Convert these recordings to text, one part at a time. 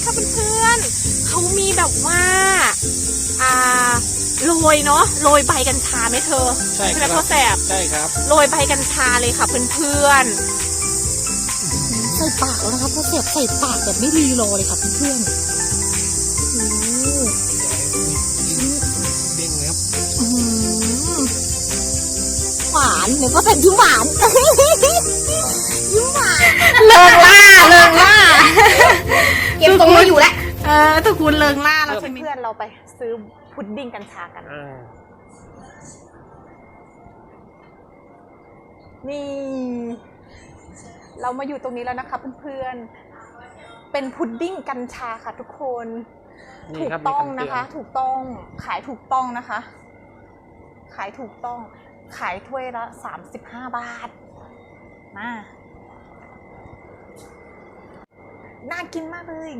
นะคะเพื่อนๆเขามีแบบว่าอ่าโรยเนาะโรยใบกัญชาไหมเธอใช่คไหมรับพ่อแสบใช่ครับโรยใบกัญชาเลยค่ะเพื่อนๆใส่ปากแล้วนะคะพ่อแสบใส่ปากแบบไม่รีรอเลยค่ะเพื่อนๆโอ้โหเด้งครับอื้อหือหวานเดี๋ยวพ่อแสบยิ้มหวานยิ้มหวานเลิงล่าเลิงล่า เก็บตรงไม่อยู่แล้วเออทุกคุณเลิงล่าแล้วใช่ไหมเพื่อนเราไปซื้อพุดดิ้งกัญชากัน อ่านี่ เรามาอยู่ตรงนี้แล้วนะคะเพื่อนๆ เป็นพุดดิ้งกัญชาค่ะทุกคนนี่ถูกครับต้องมีำนะเตืคะ ถูกต้องขายถูกต้องนะคะ ขายถูกต้อง ขายถ้วยละสามสิบห้าบาทมา น่ากินมากเลย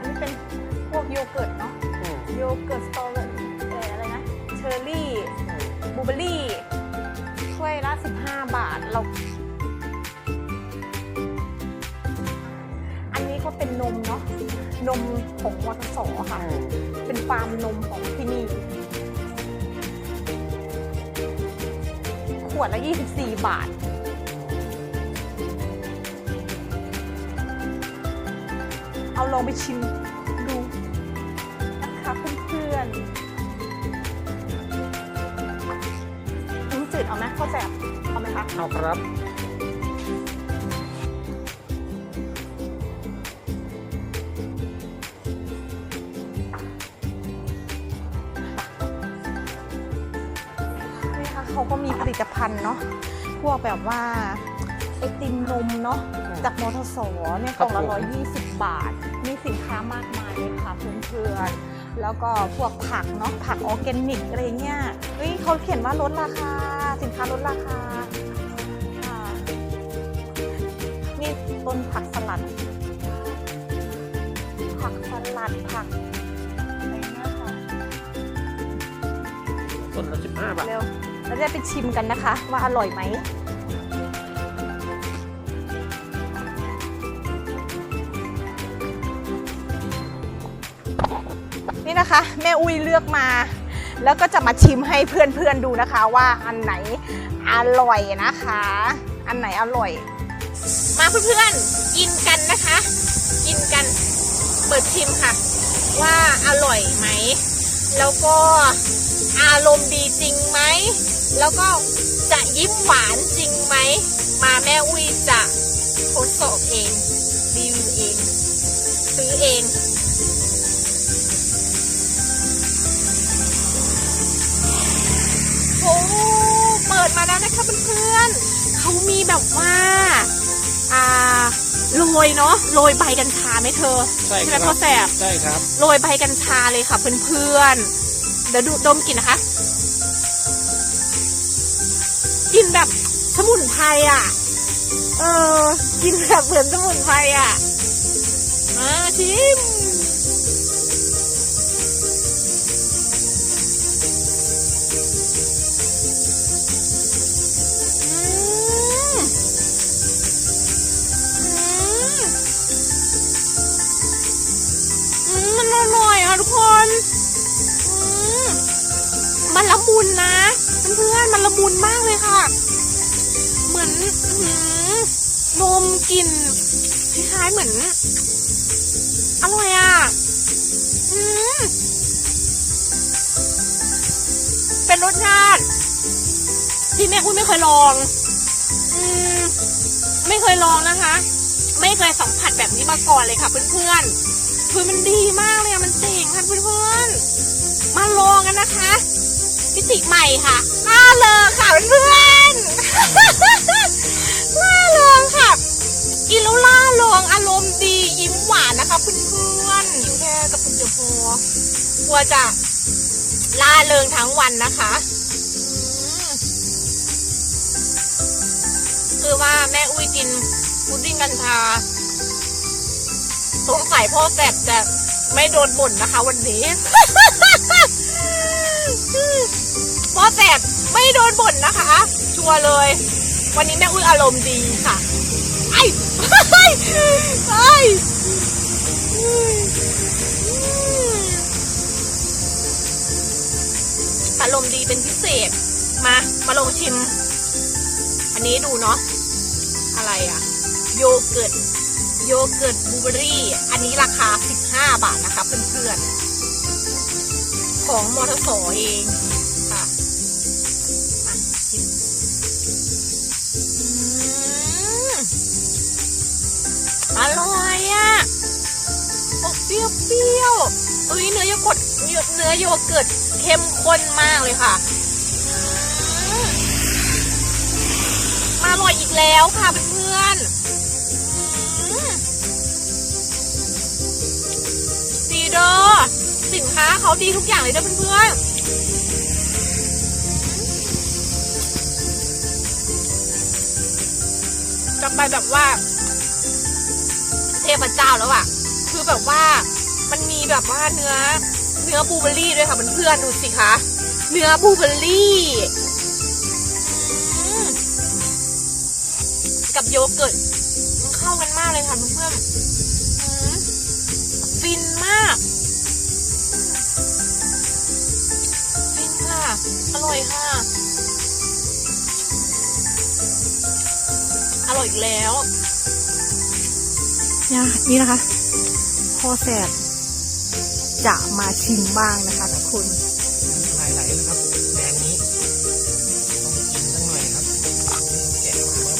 อันนี้เป็นพวกโยเกิร์ตเนาะอืมโยเกิร์ตสตรอเบอรี่เอ่ออะไรนะเชอร์รี่บลูเบอร์รี่ถ้วยละ 15 บาทเรา อันนี้ก็เป็นนมเนาะนมของวทสค่ะอืมเป็นฟาร์มนมของที่นี่ วดละ 24 บาท เอาลองไปชิมดูนะคะเพื่อนๆน้ำจืดเอาไหมข้าวแสบเอาไหมคะเอาครับ ลิตภัณฑ์เนาะพวกแบบว่าไอติมนมเนาะจากมทสเนี่ยกล่องละร้อยยี่สิบบาท มีสินค้ามากมายเลยค่ะเพื่อนๆแล้วก็พวกผักเนาะผักออร์แกนิกอะไรเงี้ยเฮ้ยเขาเขียนว่าลดราคา สินค้าลดราคาค่ะนี่ต้นผักสลัด ผักสลัดผักอะไรเงี้ยค่ะต้นละสิบห้าบาทเร็ว เราจะไปชิมกันนะคะ ว่าอร่อยไหมนี่นะคะ แม่อุ้ยเลือกมา แล้วก็จะมาชิมให้เพื่อนๆดูนะคะ ว่าอันไหนอร่อยนะคะ อันไหนอร่อย มาเพื่อนๆกินกันนะคะ กินกันเปิดชิมค่ะ ว่าอร่อยไหม แล้วก็อารมณ์ดีจริงไหม แล้วก็จะยิ้มหวานจริงไหม มาแม่อุ้ยจะทดสอบเองรีวิวเอง ซื้อเองโอ้เปิดมาแล้วนะคะเพื่อนๆเขามีแบบว่า อ่าโรยเนาะโรยใบกัญชาไหมเธอ ใช่ไหคมรับพ่อแสบใช่ครับโรยใบกัญชาเลยค่ะเพื่อนๆเดี๋ยวดูดมกลิ่นนะคะ กินแบบสมุนไพรอะ เออ กินแบบเหมือนสมุนไพรอะ มาชิมมันอร่อยอะทุกคนอืมมันละมุนนะ เพื่อนๆมันละมุนมากเลยค่ะ เหมือนอนมกลิ่นคล้ายๆเหมือนอร่อยอะอืมเป็นรสชาติที่แม่อุ้ยไม่เคยลองอืมไม่เคยลองนะคะ ไม่เคยสัมผัสแบบนี้มาก่อนเลยค่ะเพื่อนๆคือมันดีมากเลยอะมันเจ๋งค่ะเพื่อนๆมาลองกันนะคะ มิติใหม่ค่ะล่าเริงค่ะเพื่อนล่าเริงค่ะกินแล้วล่าเริงอารมณ์ดียิ้มหวานนะคะเพื่อนๆยิ้มแค่กระปุกเดียวพอกลัวจะล่าเริงทั้งวันนะคะคือว่าแม่อุ้ยกินพุดดิ้งกัญชาสงสัยพ่อแสบจะไม่โดนบ่นนะคะ วันนี้ พอแสบไม่โดนบ่นนะคะ ชัวร์เลย วันนี้แม่อุ้ยอารมณ์ดีค่ะไอ้ไอ้ไอ้อารมณ์ดีเป็นพิเศษ มา มาลองชิม อันนี้ดูเนาะ อะไรอะโยเกิร์ต โยเกิร์ตบลูเบอรี่ อันนี้ราคา 15 บาทนะคะเพื่อนๆ ของมอเตอร์สอเองค่ะอร่อยอะอกเปรี้ยวเปรี้ยวๆอุ้ยเนื้อโยกิร์ตเนื้อเนื้อโยเกิร์ตเข้มข้นมากเลยค่ะมาอร่อยอีกแล้วค่ะเพื่อนๆอืมดีเด้อ สินค้าเขาดีทุกอย่างเลยเด้อเพื่อนๆกลับไปแบบว่า เทพเจ้าแล้วอะคือแบบว่ามันมีแบบว่าเนื้อ เนื้อบลูเบอรี่ด้วยค่ะเพื่อนๆดูสิคะเนื้อบลูเบอรี่กับโยเกิร์ตมันเข้ากันมากเลยค่ะเพื่อนๆฟินมาก อร่อยค่ะ อร่อยอีกแล้วเนี่ยนี่นะคะพ่อแสบจะมาชิมบ้างนะคะทุกคนลายไหลนะครับแบรนด์นี้ต้องกินสักหน่อยครับแกะมาครับ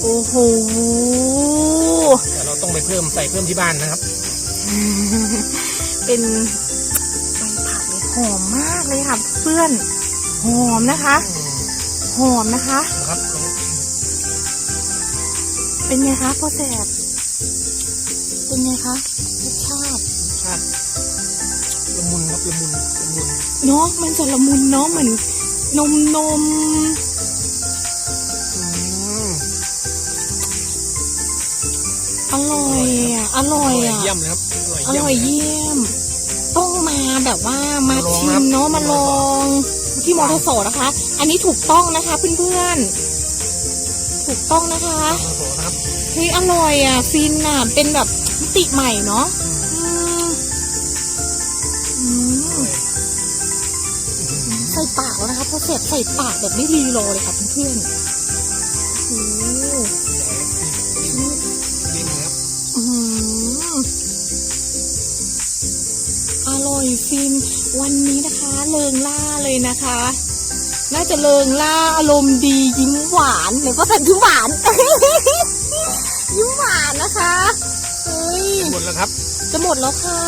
โอ้โหแต่เราต้องไปเพิ่มใส่เพิ่มที่บ้านนะครับ เป็นใบผักเลย หอมมากเลยค่ะเพื่อนหอมนะคะอืมหอมนะคะนะครับลองเป็นไงคะพ่อแสบเป็นไงคะรสชาติรสชาติละมุนครับละมุนละมุนเนาะมันจะละมุนเนาะเหมือนนมนมอืมอร่อยอะอร่อยอะเยี่ยมเลยครับอร่อยอเยี่ยมร่อยเยี่ย มต้องมาแบบว่ามามาลองชิครัมบเนาะมามาลลอองงที่มอเตอร์โสนะคะ อันนี้ถูกต้องนะคะเพื่อนๆ ถูกต้องนะคะโอ้โหนะครับเฮ้ยอร่อยอะฟินอะเป็นแบบมิติใหม่เนาะอืมอืมอืมใส่ปากแล้วนะคะพอเสร็จใส่ปากแบบไม่รีรอเลยค่ะเพื่อนๆ วันนี้นะคะเริงล่าเลยนะคะ น่าจะเริงล่าอารมณ์ดียิ้มหวานไหนก็ใส่ยิ้มหวาน ยิ้มหวานนะคะเฮ้ยหมดแล้วครับ จะหมดแล้วค่ะ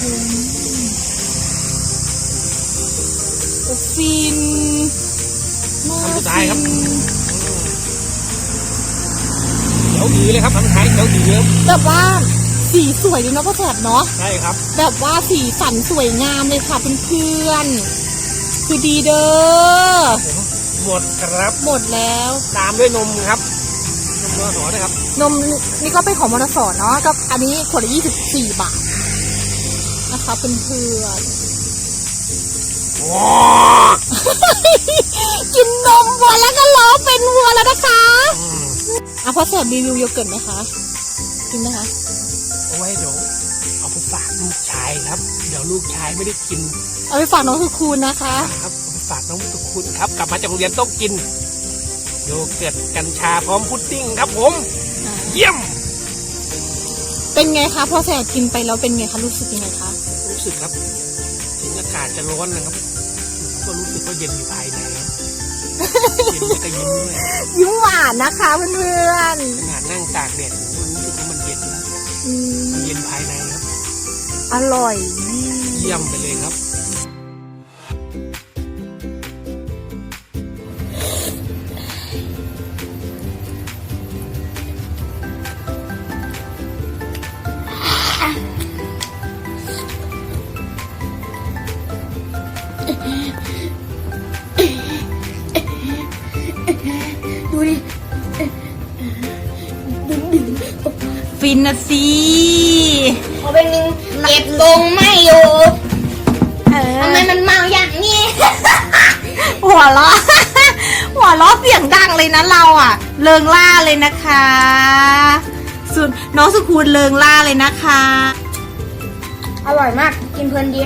อืมโอ้ฟินน่าคำสุดท้ายครับฟินเดี๋ยวดือเลยครับคำสุดท้ายเดี๋ยวดือครับแบบว่า สีสวยดีเนาะพ่อแสบเนาะใช่ครับ แบบว่าสีสันสวยงามเลยค่ะเพื่อนๆคือดีเด้อผมหมดครับหมดแล้ว ตามด้วยนมครับนมมอสอนะครับ นมนี่ก็เป็นของมอเตอร์สอนเนาะก็อันนี้ขวดละยี่สิบสี่บาทนะคะเพื่อนๆว้ากินนมวัวแล้วก็ล้อเป็นวัวแล้วนะคะอืมอะพอเสิร์ฟรีวิวโยเกิร์ตไหมคะกินไหมคะ ครับ เดี๋ยวลูกชายไม่ได้กินเอาไปฝากน้องคือคูณนะคะ ครับเอาไปฝากน้องตุกคุณครับ กลับมาจากโรงเรียนต้องกิน โยเกิร์ตกัญชาพร้อมพุดดิ้งครับผม เยี่ยม เป็นไงคะพอแสบกินไปแล้วเป็นไงคะรู้สึกยังไงคะรู้สึกครับ ถึงอากาศจะร้อนนะครับ ก็รู้สึกว่าเย็นอยู่ภายในครับเย็นแล้วก็ยิ้มด้วยยิ้มหวานนะคะเพื่อนขนาดนั่งตากแดดผมก็รู้สึกว่ามันเย็นนะๆอืม มันเย็นภายในครับ อร่อยดีเยี่ยมไปเลยครับ ดูดิฟินนะสิพอเป็น เก็บตรงไม่อยู่ทำไมมันเมาอย่างนี้ หัวล้อหัวล้อเสียงดังเลยนะเราอะ เลิงล่าเลยนะคะ สุดน้องสุขูณเลิงล่าเลยนะคะ อร่อยมาก กินเพลินดี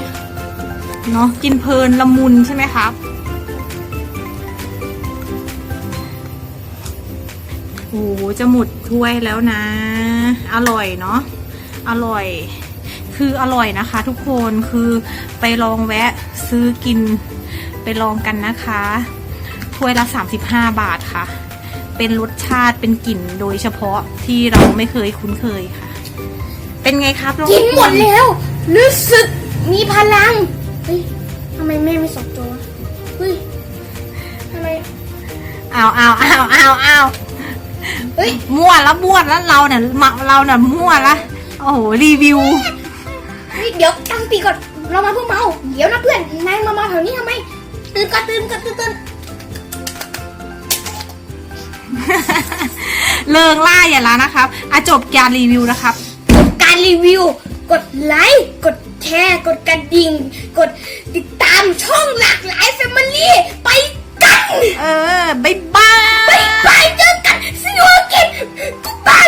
เนาะกินเพลินละมุนใช่ไหมครับโอ้จะหมดถ้วยแล้วนะ อร่อยเนาะ อร่อย คืออร่อยนะคะทุกคนคือไปลองแวะซื้อกินไปลองกันนะคะถ้วยละ 35 บาทค่ะ เป็นรสชาติเป็นกลิ่นโดยเฉพาะที่เราไม่เคยคุ้นเคยค่ะ เป็นไงครับน้องกินหมดแล้ว รู้สึกมีพลัง เฮ้ยทำไมแม่ไม่สอบตัววะเฮ้ยทำไมเอาเอาเอาเอาเอาเฮ้ยมั่วแล้วมั่วแล้วเราเนี่ยมาเราเนี่ยมั่วละโอ้โหรีวิว เฮ้ยเดี๋ยวตั้งปีก่อนเรามาเพื่อเมา เดี๋ยวนะเพื่อนนายมาเมาแถวนี้ทำไมตื่นก็ตื่นก็ตื่นตื่นเลิงล่าอย่าละนะครับอะจบการรีวิวนะครับ การรีวิว กดไลค์กดแชร์กดกระดิ่ง กดติดตามช่องหลากหลายแฟมิลี่ไปกัน เออบายบาย บายบายเจอกันสนุกกันกุ๊บา